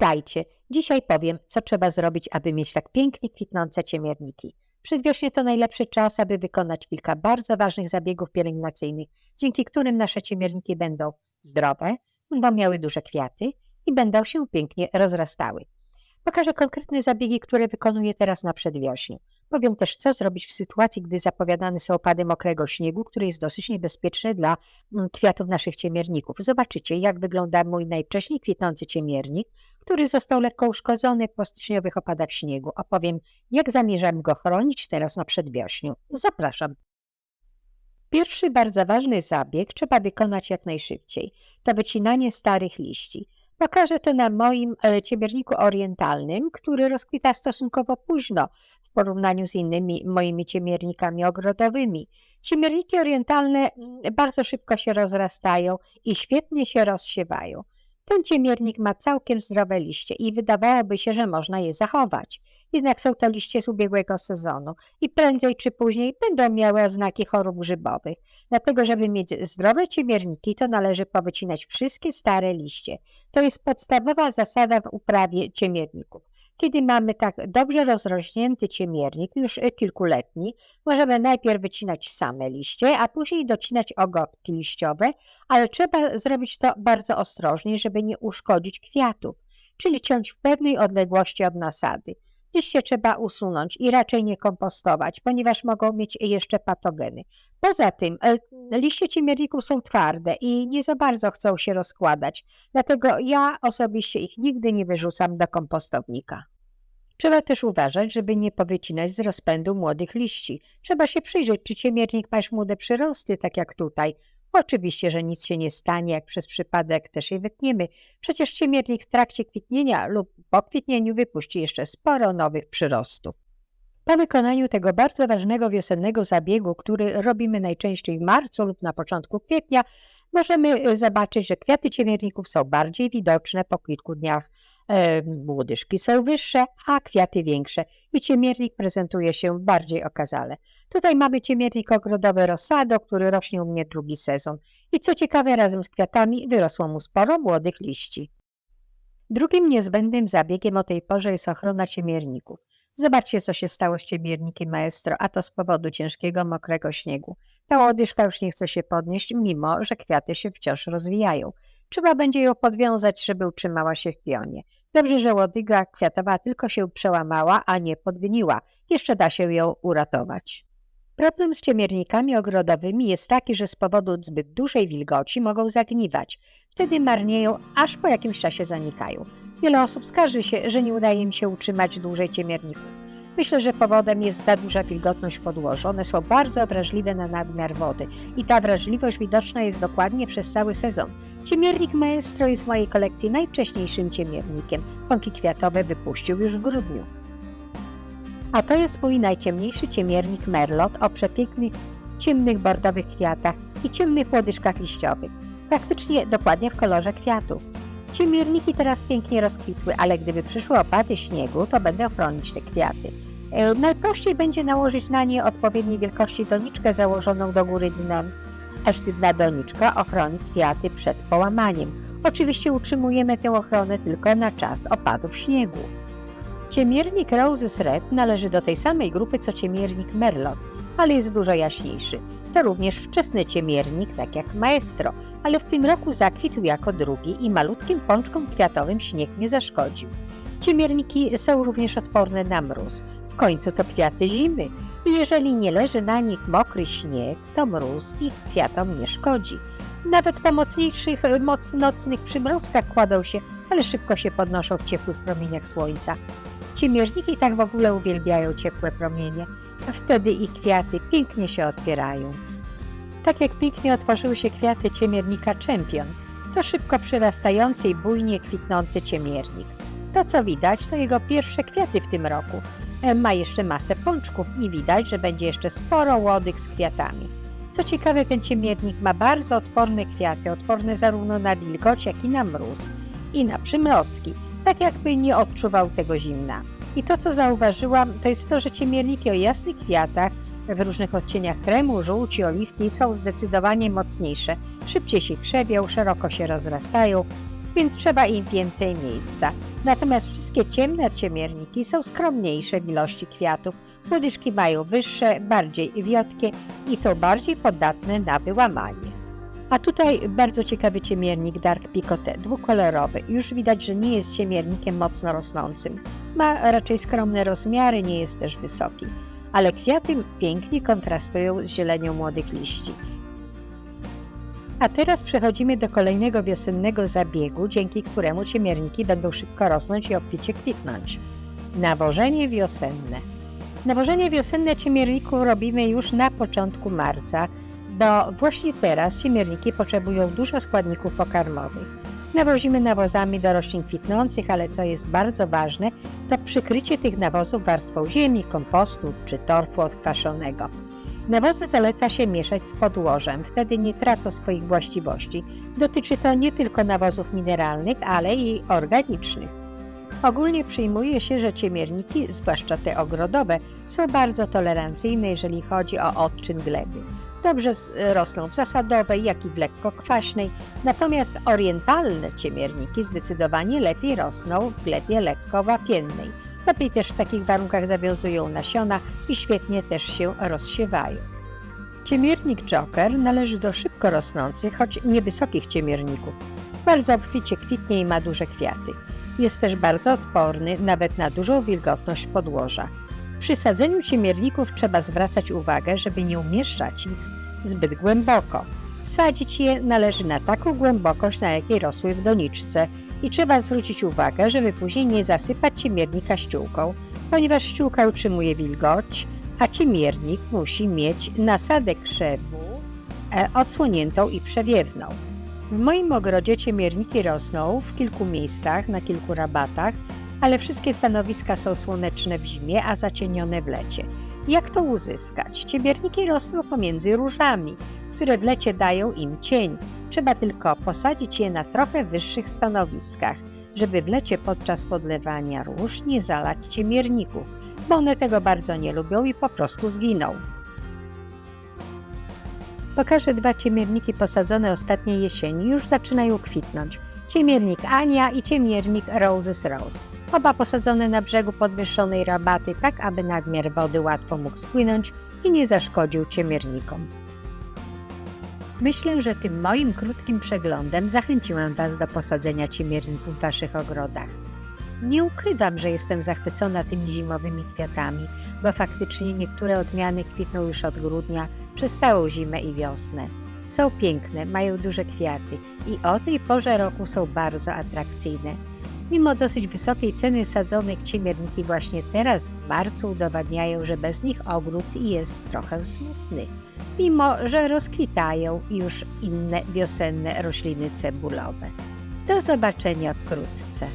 Witajcie! Dzisiaj powiem, co trzeba zrobić, aby mieć tak pięknie kwitnące ciemierniki. Przedwiośnie to najlepszy czas, aby wykonać kilka bardzo ważnych zabiegów pielęgnacyjnych, dzięki którym nasze ciemierniki będą zdrowe, będą miały duże kwiaty i będą się pięknie rozrastały. Pokażę konkretne zabiegi, które wykonuję teraz na przedwiośniu. Powiem też, co zrobić w sytuacji, gdy zapowiadane są opady mokrego śniegu, który jest dosyć niebezpieczny dla mm, kwiatów naszych ciemierników. Zobaczycie, jak wygląda mój najwcześniej kwitnący ciemiernik, który został lekko uszkodzony po styczniowych opadach śniegu. Opowiem, jak zamierzam go chronić teraz na przedwiośniu. Zapraszam. Pierwszy bardzo ważny zabieg trzeba wykonać jak najszybciej. To wycinanie starych liści. Pokażę to na moim e, ciemierniku orientalnym, który rozkwita stosunkowo późno w porównaniu z innymi moimi ciemiernikami ogrodowymi. Ciemierniki orientalne mm, bardzo szybko się rozrastają i świetnie się rozsiewają. Ten ciemiernik ma całkiem zdrowe liście i wydawałoby się, że można je zachować. Jednak są to liście z ubiegłego sezonu i prędzej czy później będą miały oznaki chorób grzybowych. Dlatego, żeby mieć zdrowe ciemierniki, to należy powycinać wszystkie stare liście. To jest podstawowa zasada w uprawie ciemierników. Kiedy mamy tak dobrze rozrośnięty ciemiernik, już kilkuletni, możemy najpierw wycinać same liście, a później docinać ogotki liściowe, ale trzeba zrobić to bardzo ostrożnie, żeby nie uszkodzić kwiatów, czyli ciąć w pewnej odległości od nasady. Liście trzeba usunąć i raczej nie kompostować, ponieważ mogą mieć jeszcze patogeny. Poza tym e, liście ciemierników są twarde i nie za bardzo chcą się rozkładać, dlatego ja osobiście ich nigdy nie wyrzucam do kompostownika. Trzeba też uważać, żeby nie powycinać z rozpędu młodych liści. Trzeba się przyjrzeć, czy ciemiernik ma już młode przyrosty, tak jak tutaj. Oczywiście, że nic się nie stanie, jak przez przypadek też je wytniemy. Przecież ciemiernik w trakcie kwitnienia lub po kwitnieniu wypuści jeszcze sporo nowych przyrostów. Po wykonaniu tego bardzo ważnego wiosennego zabiegu, który robimy najczęściej w marcu lub na początku kwietnia, możemy e, zobaczyć, że kwiaty ciemierników są bardziej widoczne po kilku dniach. E, łodyżki są wyższe, a kwiaty większe i ciemiernik prezentuje się bardziej okazale. Tutaj mamy ciemiernik ogrodowy Rosado, który rośnie u mnie drugi sezon. I co ciekawe, razem z kwiatami wyrosło mu sporo młodych liści. Drugim niezbędnym zabiegiem o tej porze jest ochrona ciemierników. Zobaczcie, co się stało z ciemiernikiem maestro, a to z powodu ciężkiego, mokrego śniegu. Ta łodyżka już nie chce się podnieść, mimo że kwiaty się wciąż rozwijają. Trzeba będzie ją podwiązać, żeby utrzymała się w pionie. Dobrze, że łodyga kwiatowa tylko się przełamała, a nie podgniła. Jeszcze da się ją uratować. Problem z ciemiernikami ogrodowymi jest taki, że z powodu zbyt dużej wilgoci mogą zagniwać. Wtedy marnieją, aż po jakimś czasie zanikają. Wiele osób skarży się, że nie udaje im się utrzymać dłużej ciemierników. Myślę, że powodem jest za duża wilgotność podłoża. One są bardzo wrażliwe na nadmiar wody i ta wrażliwość widoczna jest dokładnie przez cały sezon. Ciemiernik Maestro jest w mojej kolekcji najwcześniejszym ciemiernikiem. Pąki kwiatowe wypuścił już w grudniu. A to jest mój najciemniejszy ciemiernik Merlot o przepięknych, ciemnych bordowych kwiatach i ciemnych łodyżkach liściowych, praktycznie dokładnie w kolorze kwiatów. Ciemierniki teraz pięknie rozkwitły, ale gdyby przyszły opady śniegu, to będę chronić te kwiaty. E, najprościej będzie nałożyć na nie odpowiedniej wielkości doniczkę założoną do góry dnem, a sztywna doniczka ochroni kwiaty przed połamaniem. Oczywiście utrzymujemy tę ochronę tylko na czas opadów śniegu. Ciemiernik Roses Red należy do tej samej grupy co ciemiernik Merlot, ale jest dużo jaśniejszy. To również wczesny ciemiernik, tak jak Maestro, ale w tym roku zakwitł jako drugi i malutkim pączkom kwiatowym śnieg nie zaszkodził. Ciemierniki są również odporne na mróz. W końcu to kwiaty zimy i jeżeli nie leży na nich mokry śnieg, to mróz ich kwiatom nie szkodzi. Nawet po mocniejszych moc, nocnych przymrozkach kładą się, ale szybko się podnoszą w ciepłych promieniach słońca. Ciemierniki tak w ogóle uwielbiają ciepłe promienie, a wtedy ich kwiaty pięknie się otwierają. Tak jak pięknie otworzyły się kwiaty ciemiernika Champion, to szybko przyrastający i bujnie kwitnący ciemiernik. To co widać, to jego pierwsze kwiaty w tym roku. Ma jeszcze masę pączków i widać, że będzie jeszcze sporo łodych z kwiatami. Co ciekawe, ten ciemiernik ma bardzo odporne kwiaty, odporne zarówno na wilgoć, jak i na mróz i na przymrozki tak jakby nie odczuwał tego zimna. I to, co zauważyłam, to jest to, że ciemierniki o jasnych kwiatach w różnych odcieniach kremu, żółci, oliwki są zdecydowanie mocniejsze. Szybciej się krzewią, szeroko się rozrastają więc trzeba im więcej miejsca. Natomiast wszystkie ciemne ciemierniki są skromniejsze w ilości kwiatów. Łodyżki mają wyższe, bardziej wiotkie i są bardziej podatne na wyłamanie. A tutaj bardzo ciekawy ciemiernik Dark Picotet, dwukolorowy. Już widać, że nie jest ciemiernikiem mocno rosnącym. Ma raczej skromne rozmiary, nie jest też wysoki. Ale kwiaty pięknie kontrastują z zielenią młodych liści. A teraz przechodzimy do kolejnego wiosennego zabiegu, dzięki któremu ciemierniki będą szybko rosnąć i obficie kwitnąć. Nawożenie wiosenne. Nawożenie wiosenne ciemierników robimy już na początku marca, bo właśnie teraz ciemierniki potrzebują dużo składników pokarmowych. Nawozimy nawozami do roślin kwitnących, ale co jest bardzo ważne, to przykrycie tych nawozów warstwą ziemi, kompostu czy torfu odkwaszonego. Nawozy zaleca się mieszać z podłożem, wtedy nie tracą swoich właściwości. Dotyczy to nie tylko nawozów mineralnych, ale i organicznych. Ogólnie przyjmuje się, że ciemierniki, zwłaszcza te ogrodowe, są bardzo tolerancyjne, jeżeli chodzi o odczyn gleby. Dobrze z- rosną w zasadowej, jak i w lekko kwaśnej, natomiast orientalne ciemierniki zdecydowanie lepiej rosną w glebie lekko wapiennej. Lepiej też w takich warunkach zawiązują nasiona i świetnie też się rozsiewają. Ciemiernik Joker należy do szybko rosnących, choć niewysokich ciemierników. Bardzo obficie kwitnie i ma duże kwiaty. Jest też bardzo odporny nawet na dużą wilgotność podłoża. Przy sadzeniu ciemierników trzeba zwracać uwagę, żeby nie umieszczać ich zbyt głęboko. Sadzić je należy na taką głębokość, na jakiej rosły w doniczce i trzeba zwrócić uwagę, żeby później nie zasypać ciemiernika ściółką, ponieważ ściółka utrzymuje wilgoć, a ciemiernik musi mieć nasadę krzewu e, odsłoniętą i przewiewną. W moim ogrodzie ciemierniki rosną w kilku miejscach, na kilku rabatach, ale wszystkie stanowiska są słoneczne w zimie, a zacienione w lecie. Jak to uzyskać? Ciemierniki rosną pomiędzy różami, które w lecie dają im cień. Trzeba tylko posadzić je na trochę wyższych stanowiskach, żeby w lecie podczas podlewania róż nie zalać ciemierników, bo one tego bardzo nie lubią i po prostu zginą. Pokażę dwa ciemierniki posadzone ostatniej jesieni, już zaczynają kwitnąć. Ciemiernik Ania i ciemiernik Roses Rose. Oba posadzone na brzegu podwyższonej rabaty, tak aby nadmiar wody łatwo mógł spłynąć i nie zaszkodził ciemiernikom. Myślę, że tym moim krótkim przeglądem zachęciłam Was do posadzenia ciemierników w Waszych ogrodach. Nie ukrywam, że jestem zachwycona tymi zimowymi kwiatami, bo faktycznie niektóre odmiany kwitną już od grudnia przez całą zimę i wiosnę. Są piękne, mają duże kwiaty i o tej porze roku są bardzo atrakcyjne. Mimo dosyć wysokiej ceny sadzonych ciemierniki właśnie teraz w marcu udowadniają, że bez nich ogród jest trochę smutny, mimo że rozkwitają już inne wiosenne rośliny cebulowe. Do zobaczenia wkrótce.